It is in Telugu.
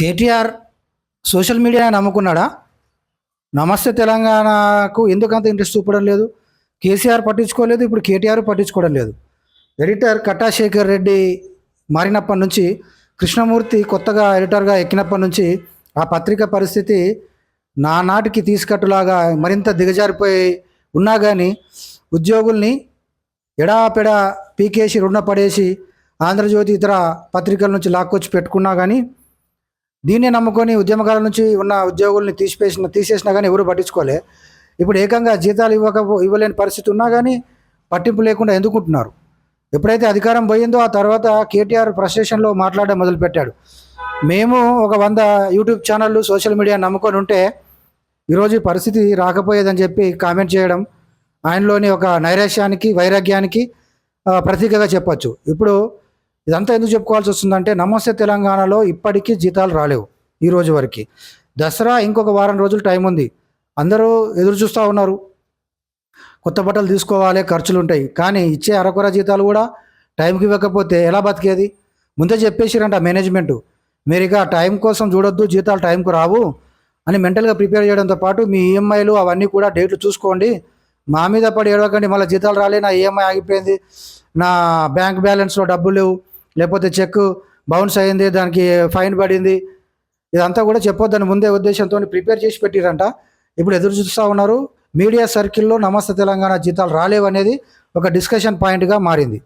KTR social media నమ్ముకున్నాడా? నమస్తే తెలంగాణకు ఎందుకంత ఇంట్రెస్ట్ చూపడం లేదు? కేసీఆర్ పట్టించుకోలేదు ఇప్పుడు కేటీఆర్ పట్టించుకోవడం లేదు. ఎడిటర్ కట్టాశేఖర్ రెడ్డి మారినప్పటి నుంచి కృష్ణమూర్తి కొత్తగా ఎడిటర్గా ఎక్కినప్పటి నుంచి ఆ పత్రిక పరిస్థితి నానాటికి తీసుకట్టులాగా మరింత దిగజారిపోయి ఉన్నా కానీ ఉద్యోగుల్ని ఎడాపెడా పీకేసి రుణపడేసి ఆంధ్రజ్యోతి ఇతర పత్రికల నుంచి లాక్కొచ్చి పెట్టుకున్నా కానీ దీన్నే నమ్ముకొని ఉద్యమకాల నుంచి ఉన్న ఉద్యోగుల్ని తీసిపేసిన తీసేసినా కానీ ఎవరు పట్టించుకోలే. ఇప్పుడు ఏకంగా జీతాలు ఇవ్వక ఇవ్వలేని పరిస్థితి ఉన్నా కానీ పట్టింపు లేకుండా ఎందుకుంటున్నారు? ఎప్పుడైతే అధికారం పోయిందో ఆ తర్వాత కేటీఆర్ ప్రస్టేషన్లో మాట్లాడడం మొదలుపెట్టాడు. మేము ఒక వంద యూట్యూబ్ ఛానళ్ళు సోషల్ మీడియా నమ్ముకొని ఉంటే ఈరోజు పరిస్థితి రాకపోయేదని చెప్పి కామెంట్ చేయడం ఆయనలోని ఒక నైరాశ్యానికి వైరాగ్యానికి ప్రతీకగా చెప్పచ్చు. ఇప్పుడు ఇదంతా ఎందుకు చెప్పుకోవాల్సి వస్తుందంటే నమస్తే తెలంగాణలో ఇప్పటికీ జీతాలు రాలేవు ఈ రోజు వరకు. దసరా ఇంకొక వారం రోజులు టైం ఉంది. అందరూ ఎదురు చూస్తూ ఉన్నారు. కొత్త బట్టలు తీసుకోవాలి ఖర్చులు ఉంటాయి. కానీ ఇచ్చే అరకొర జీతాలు కూడా టైంకి ఇవ్వకపోతే ఎలా బతికేది? ముందే చెప్పేసిరంట మేనేజ్మెంట్. మీరు ఇక టైం కోసం చూడొద్దు జీతాలు టైంకు రావు అని మెంటల్గా ప్రిపేర్ చేయడంతో పాటు మీ ఈఎంఐలు అవన్నీ కూడా డేట్లు చూసుకోండి. మా మీద పడి ఏడవకండి మళ్ళీ జీతాలు రాలే నా ఈఎంఐ ఆగిపోయింది నా బ్యాంక్ బ్యాలెన్స్లో డబ్బులు లేవు. లేకపోతే చెక్ బౌన్స్ అయింది దానికి ఫైన్ పడింది. ఇదంతా కూడా చెప్పొద్దని ముందే ఉద్దేశంతో ప్రిపేర్ చేసి పెట్టిరంట. ఇప్పుడు ఎదురు చూస్తూ ఉన్నారు. మీడియా సర్కిల్లో నమస్తే తెలంగాణ జీతాలు రాలేవు అనేది ఒక డిస్కషన్ పాయింట్గా మారింది.